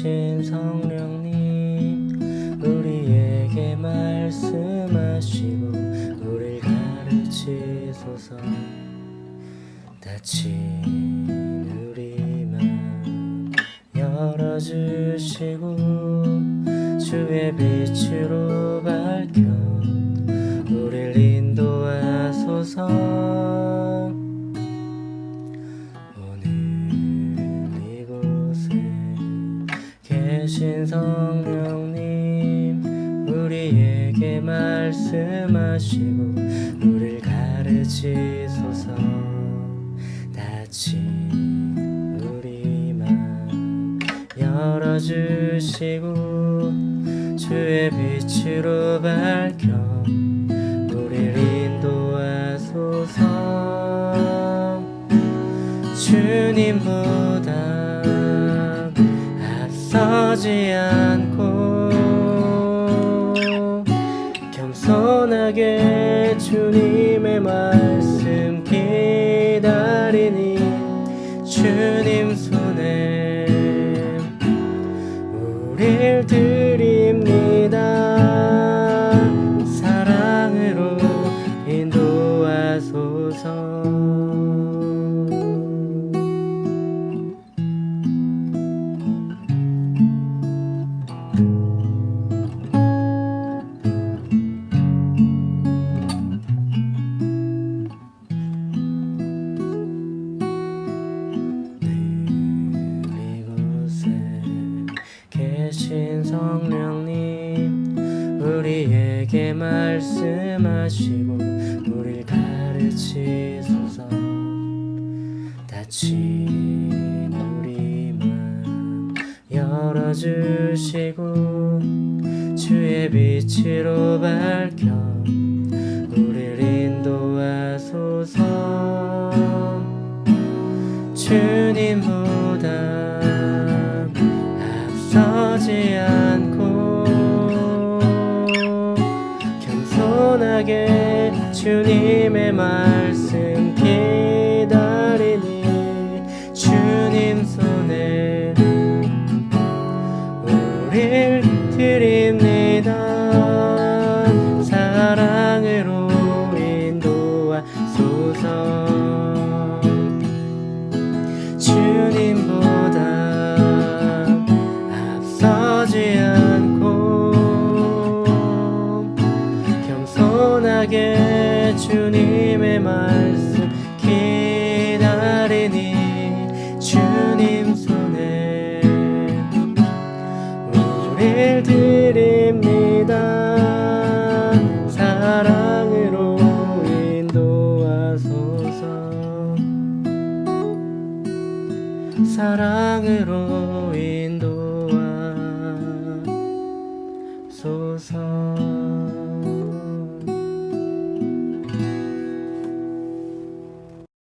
계신 성령님 우리에게 말씀하시고 우릴 가르치소서. 다친 우리 맘 열어주시고 주의 빛으로 밝혀 계신 성령님 우리에게 말씀하시고 우릴 가르치소서. 다친 우리 맘 열어주시고 주의 빛으로 밝혀 우릴 인도하소서. 주님보다 앞 서지 않고 겸손하게 주님의 말씀 기다리니 주님 계신 성령님 우리에게 말씀하시고 우릴 가르치소서. 다친 우리 맘 열어주시고 주의 빛으로 밝혀 앞서지 않고 겸손하게 주님의 말씀 기다 겸손하게 주님의 말씀 기다리니 주님 손에 우릴 드립니다. 사랑으로 인도하소서. 사랑으로 인도하소서